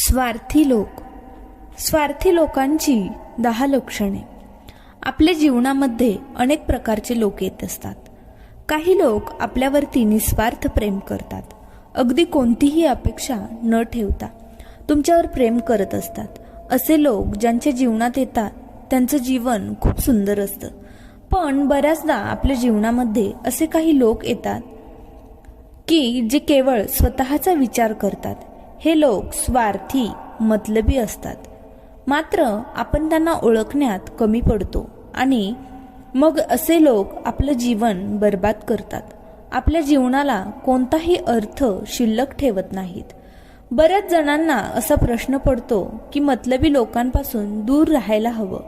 स्वार्थी लोक. स्वार्थी लोकांची दहा लक्षणे. आपल्या जीवनामध्ये अनेक प्रकारचे लोक येत असतात. काही लोक आपल्यावरती निस्वार्थ प्रेम करतात. अगदी कोणतीही अपेक्षा न ठेवता तुमच्यावर प्रेम करत असतात. असे लोक ज्यांच्या जीवनात येतात त्यांचं जीवन खूप सुंदर असतं. पण बऱ्याचदा आपल्या जीवनामध्ये असे काही लोक येतात की जे केवळ स्वतःचा विचार करतात. हे लोक स्वार्थी मतलबी असतात. मात्र आपण त्यांना ओळखण्यात कमी पडतो आणि मग असे लोक आपलं जीवन बर्बाद करतात. आपल्या जीवनाला कोणताही अर्थ शिल्लक ठेवत नाहीत. बऱ्याच जणांना असा प्रश्न पडतो की मतलबी लोकांपासून दूर राहायला हवं.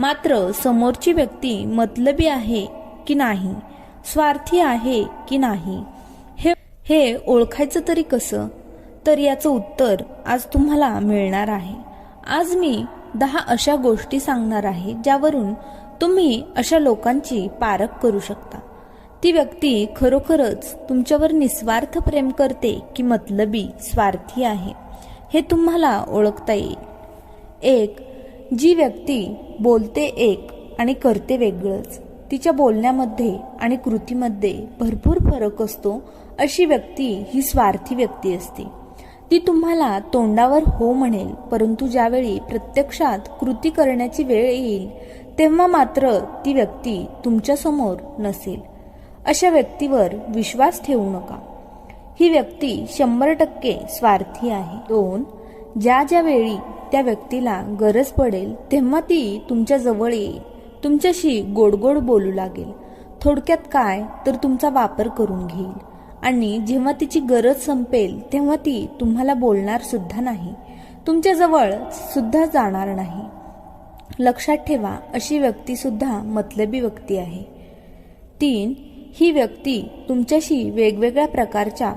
मात्र समोरची व्यक्ती मतलबी आहे की नाही? स्वार्थी आहे की नाही? हे हे ओळखायचं तरी कसं? तर याचं उत्तर आज तुम्हाला मिळणार आहे. आज मी दहा अशा गोष्टी सांगणार आहे ज्यावरून तुम्ही अशा लोकांची पारख करू शकता. ती व्यक्ती खरोखरच तुमच्यावर निस्वार्थ प्रेम करते की मतलबी स्वार्थी आहे हे तुम्हाला ओळखता येईल. एक जी व्यक्ती बोलते एक आणि करते वेगळंच तिच्या बोलण्यामध्ये आणि कृतीमध्ये भरपूर फरक असतो अशी व्यक्ती ही स्वार्थी व्यक्ती असते. ती तुम्हाला तोंडावर हो म्हणेल परंतु ज्यावेळी प्रत्यक्षात कृती करण्याची वेळ येईल तेव्हा मात्र ती व्यक्ती तुमच्यासमोर नसेल. अशा व्यक्तीवर विश्वास ठेवू नका. ही व्यक्ती शंभर टक्के स्वार्थी आहे. दोन ज्या ज्या वेळी त्या व्यक्तीला गरज पडेल तेव्हा ती तुमच्या जवळ येईल. तुमच्याशी गोडगोड बोलू लागेल. थोडक्यात काय तर तुमचा वापर करून घेईल. आणि जेव्हा तिची गरज संपेल तेव्हा ती तुम्हाला बोलणार सुद्धा नाही. तुमच्याजवळ सुद्धा जाणार नाही. लक्षात ठेवा अशी व्यक्ती सुद्धा मतलबी व्यक्ती आहे. तीन ही व्यक्ती तुमच्याशी वेगवेगळ्या प्रकारच्या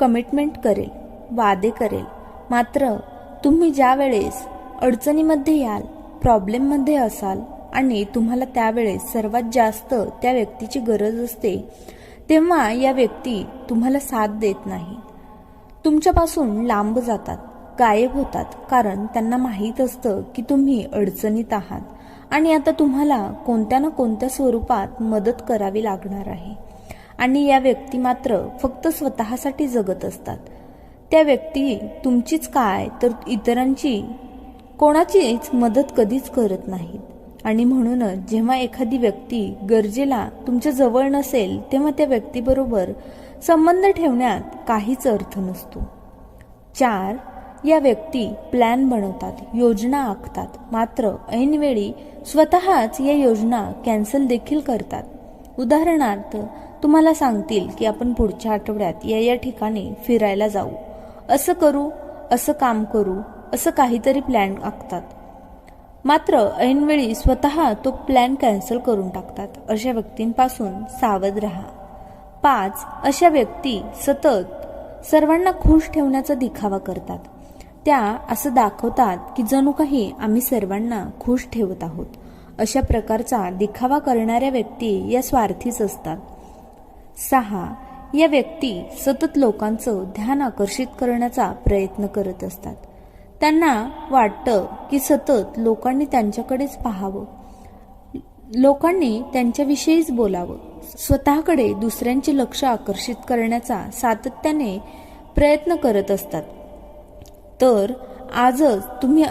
कमिटमेंट करेल वादे करेल. मात्र तुम्ही ज्या वेळेस अडचणीमध्ये याल प्रॉब्लेममध्ये असाल आणि तुम्हाला त्यावेळेस सर्वात जास्त त्या व्यक्तीची गरज असते तेव्हा या व्यक्ती तुम्हाला साथ देत नाही. तुमच्यापासून लांब जातात गायब होतात कारण त्यांना माहीत असतं की तुम्ही अडचणीत आहात आणि आता तुम्हाला कोणत्या ना कोणत्या स्वरूपात मदत करावी लागणार आहे. आणि या व्यक्ती मात्र फक्त स्वतःसाठी जगत असतात. त्या व्यक्ती तुमचीच काय तर इतरांची कोणाचीच मदत कधीच करत नाहीत. आणि म्हणूनच जेव्हा एखादी व्यक्ती गरजेला तुमच्या जवळ नसेल तेव्हा त्या व्यक्तीबरोबर संबंध ठेवण्यात काहीच अर्थ नसतो. चार या व्यक्ती प्लॅन बनवतात योजना आखतात. मात्र ऐनवेळी स्वतःच या योजना कॅन्सल देखील करतात. उदाहरणार्थ तुम्हाला सांगतील की आपण पुढच्या आठवड्यात या या ठिकाणी फिरायला जाऊ. असं करू असं काम करू असं काहीतरी प्लॅन आखतात. मात्र ऐनवेळी स्वतः तो प्लॅन कॅन्सल करून टाकतात. अशा व्यक्तींपासून सावध राहा. पाच अशा व्यक्ती सतत सर्वांना खुश ठेवण्याचा दिखावा करतात. त्या असं दाखवतात की जणू काही आम्ही सर्वांना खुश ठेवत आहोत. अशा प्रकारचा दिखावा करणाऱ्या व्यक्ती या स्वार्थीच असतात. सहा या व्यक्ती सतत लोकांचं ध्यान आकर्षित करण्याचा प्रयत्न करत असतात. त्यांना वाटतं की सतत लोकांनी त्यांच्याकडेच पाहावं. लोकांनी त्यांच्याविषयीच बोलावं. स्वतःकडे दुसऱ्यांचे लक्ष आकर्षित करण्याचा सातत्याने प्रयत्न करत असतात. तर आजच तुम्ही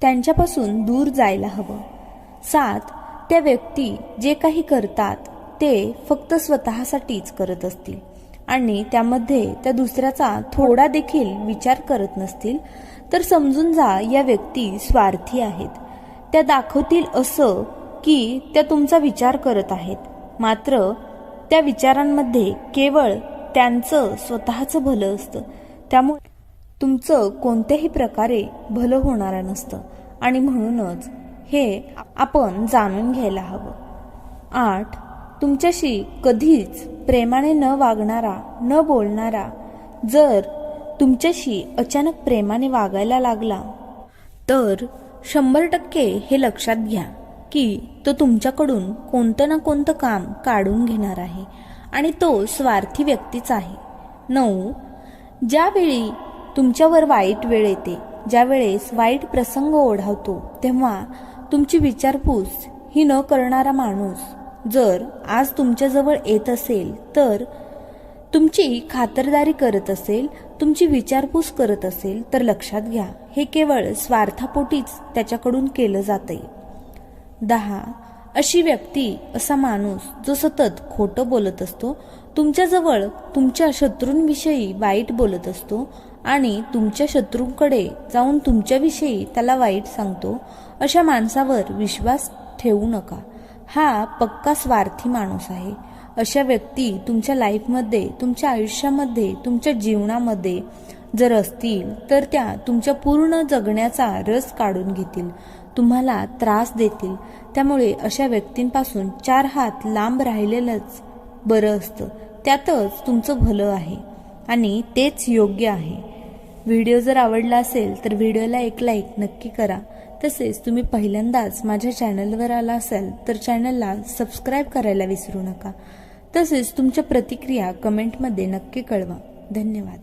त्यांच्यापासून दूर जायला हवं. सात त्या व्यक्ती जे काही करतात ते फक्त स्वतःसाठीच करत असतील आणि त्यामध्ये त्या दुसऱ्याचा थोडा देखील विचार करत नसतील तर समजून जा या व्यक्ती स्वार्थी आहेत. त्या दाखवतील असं की त्या तुमचा विचार करत आहेत. मात्र त्या विचारांमध्ये केवळ त्यांचं स्वतःचं भलं असतं. त्यामुळे तुमचं कोणत्याही प्रकारे भलं होणार नसतं. आणि म्हणूनच हे आपण जाणून घ्यायला हवं. आठ तुमच्याशी कधीच प्रेमाने न वागणारा न बोलणारा जर तुमच्याशी अचानक प्रेमाने वागायला लागला. तर शंभर टक्के हे लक्षात घ्या की तो तुमच्याकडून कोणतं ना कोणतं काम काढून घेणार आहे आणि तो स्वार्थी व्यक्तीच आहे. नऊ ज्यावेळी तुमच्यावर वाईट वेळ येते ज्यावेळेस वाईट प्रसंग ओढावतो तेव्हा तुमची विचारपूस ही न करणारा माणूस जर आज तुमच्याजवळ येत असेल तर तुमची खातरदारी करत असेल तुमची विचारपूस करत असेल तर लक्षात घ्या हे केवळ स्वार्थापोटीच त्याच्याकडून केलं जातंय. दहा अशी व्यक्ती असा माणूस जो सतत खोटं बोलत असतो तुमच्याजवळ तुमच्या शत्रूंविषयी वाईट बोलत असतो आणि तुमच्या शत्रूंकडे जाऊन तुमच्याविषयी त्याला वाईट सांगतो अशा माणसावर विश्वास ठेवू नका. हा पक्का स्वार्थी माणूस आहे. अशा व्यक्ती तुमच्या लाईफमध्ये तुमच्या आयुष्यामध्ये तुमच्या जीवनामध्ये जर असतील तर त्या तुमच्या पूर्ण जगण्याचा रस काढून घेतील. तुम्हाला त्रास देतील. त्यामुळे अशा व्यक्तींपासून चार हात लांब राहिलेलंच बरं असतं. त्यातच तुमचं भलं आहे. आणि तेच योग्य आहे. व्हिडिओ जर आवडला असेल तर व्हिडिओला एक लाईक नक्की करा. तसेच तुम्ही पहिल्यांदाच माझ्या चॅनलवर आला असाल तर चॅनलला सबस्क्राईब करायला विसरू नका. तसेच तुमच्या प्रतिक्रिया कमेंटमध्ये नक्की कळवा. धन्यवाद.